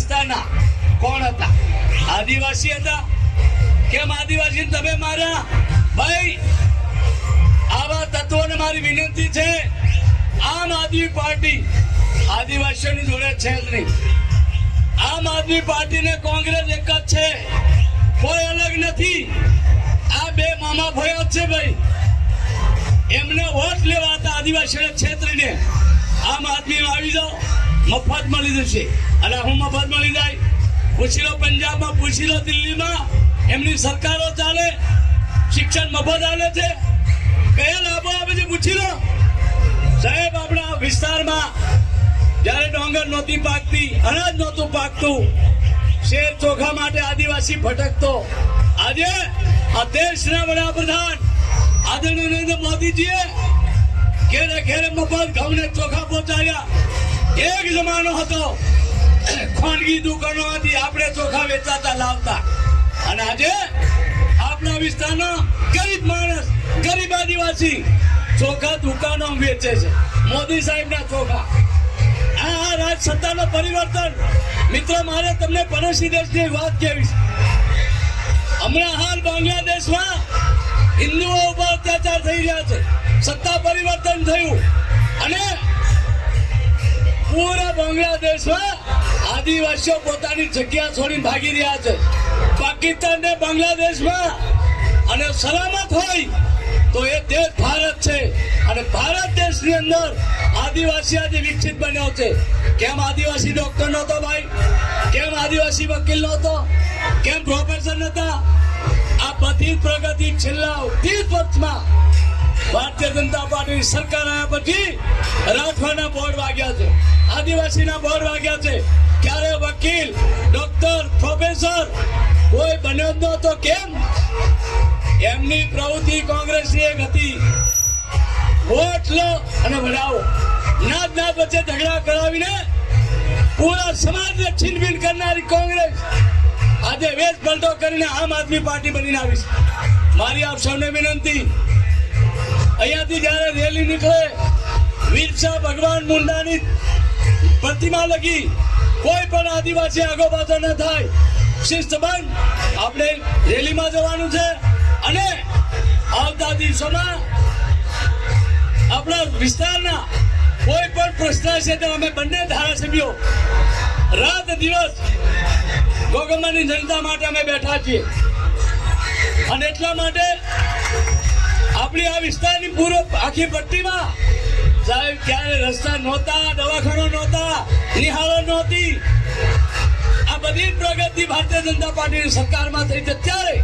વિસ્તારના કોણ હતા? આદિવાસી હતા? કેમ આદિવાસી? તમે માર્યા ભાઈ, આવા તત્વોને મારી વિનંતી છે, આમ આદમી પાર્ટી આદિવાસીઓની જોડે છે જ નહીં. આમ આદમી પાર્ટી ને કોંગ્રેસ એક જ છે. કોઈ અલગ નથી. આ બે મામા ભયો છે ભાઈ. એમને વોટ લેવા હતા આદિવાસીઓને છેતરીને આમ આદમી આવી જાઓ. મફત મળી છે અને હું મફત મળી જાય. પૂછી લો પંજાબમાં, પૂછી લો દિલ્હીમાં. એમની સરકારો ચાલે. શિક્ષણ મફત આવે છે. કયા લાભો આપે છે પૂછી લો. સાહેબ, આપણા વિસ્તારમાં જ્યારે ડોંગર નહોતી પાકતી, અનાજ નહોતું પાકતું, શેર ચોખા માટે આદિવાસી ભટકતો. આજે આ દેશના વડાપ્રધાન આદરણીય નરેન્દ્ર મોદીજીએ ઘેરે ઘેરે મફત ઘઉંને ચોખા પહોંચાડ્યા. એક જમાનો હતો, ખાનગી દુકાનો હતી, આપણે ચોખા વેચાતા લાવતા. અને આજે આપણા વિસ્તારના ગરીબ માણસ, ગરીબ આદિવાસી ચોખા દુકાનો વેચે છે. મોદી સાહેબના ચોખા. આ રાજ સત્તાનો પરિવર્તન. મિત્ર, મારે તમને પડોશી દેશની વાત કહેવી છે? હમણાં હાલ બાંગ્લાદેશમાં હિન્દુઓ ઉપર અત્યાચાર થઈ રહ્યા છે. સત્તા પરિવર્તન થયું. અને પૂરા બાંગ્લાદેશમાં આદિવાસીઓ પોતાની જગ્યા છોડી ભાગી રહ્યા છે. પાકિસ્તાન ને બાંગ્લાદેશમાં અને સલામત હોય તો એ દેશ ભારત છે. અને ભારત દેશની અંદર આદિવાસી આજે વિકસિત બન્યો છે. કેમ આદિવાસી ડોક્ટર નહોતો ભાઈ? કેમ આદિવાસી વકીલ નહોતો? કેમ પ્રોફેસર નહોતા? આ બધી પ્રગતિ છેલ્લા ત્રીસ વર્ષમાં ભારતીય જનતા પાર્ટીની સરકાર આવ્યા પછી રાઠવાના બોર્ડ વાગ્યા છે. આદિવાસીના બોર્ડ વાગ્યા છે. ક્યારે વકીલ, ડોક્ટર, પ્રોફેસર કોઈ બન્યો જ નહોતો. કેમ? એમની પ્રવૃત્તિ કોંગ્રેસની એક હતી. વોટ લો અને વડાવો નાત નાત વચ્ચે ઝઘડા કરાવીને પૂરા સમાજને છીનભીન કરનારી કોંગ્રેસ આજે વેશ પલટો કરીને આમ આદમી પાર્ટી બનીને આવી છે. મારી આપ સૌને વિનંતી, અહીંયાથી જ્યારે રેલી નીકળે વીરસા ભગવાન મુંડાની પ્રતિમા લગી કોઈ પણ આદિવાસી આગો પાછો ન થાય. શિસ્તબંધ આપણે રેલીમાં જવાનું છે. અને આવતા દિવસોમાં આપણા વિસ્તારના કોઈ પણ પ્રશ્ન છે તો અમે બંને ધારાસભ્યો રાત દિવસ ગોગમાની જનતા માટે અમે બેઠા છીએ. અને એટલા માટે આપણી આ વિસ્તારની પૂર્વ આખી પટ્ટીમાં સાહેબ, ક્યારે રસ્તા નહોતા, દવાખાનો નહોતા, નિહાળો નહોતી. આ બધી પ્રગતિ ભારતીય જનતા પાર્ટીની સરકારમાં થઈ છે ત્યારે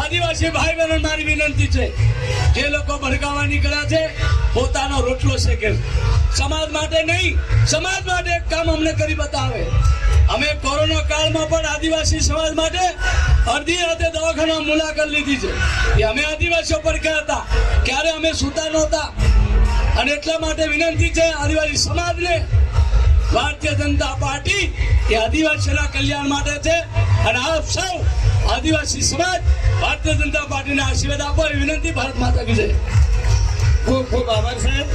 આદિવાસી ભાઈ બહેનો મારી વિનંતી છે, જે લોકો ભડકાવા નીકળ્યા છે, પોતાનો રોટલો શેકે. સમાજ માટે નહીં, સમાજ માટે એક કામ અમને કરી બતાવે. અમે કોરોના કાળમાં પણ આદિવાસી સમાજ માટે અડધી રાતે દવાખાના મુલાકાત લીધી છે. એ અમે આદિવાસીઓ પર ગયા હતા. ક્યારે અમે સૂતા નહોતા. અને એટલા માટે વિનંતી છે આદિવાસી સમાજને, ભારતીય જનતા પાર્ટી એ આદિવાસીઓના કલ્યાણ માટે છે. અને આપ સૌ આદિવાસી સમાજ, ભારતીય જનતા પાર્ટીને આશીર્વાદ આપો વિનંતી ભારત માતા કી ખૂબ ખૂબ આભાર સાહેબ.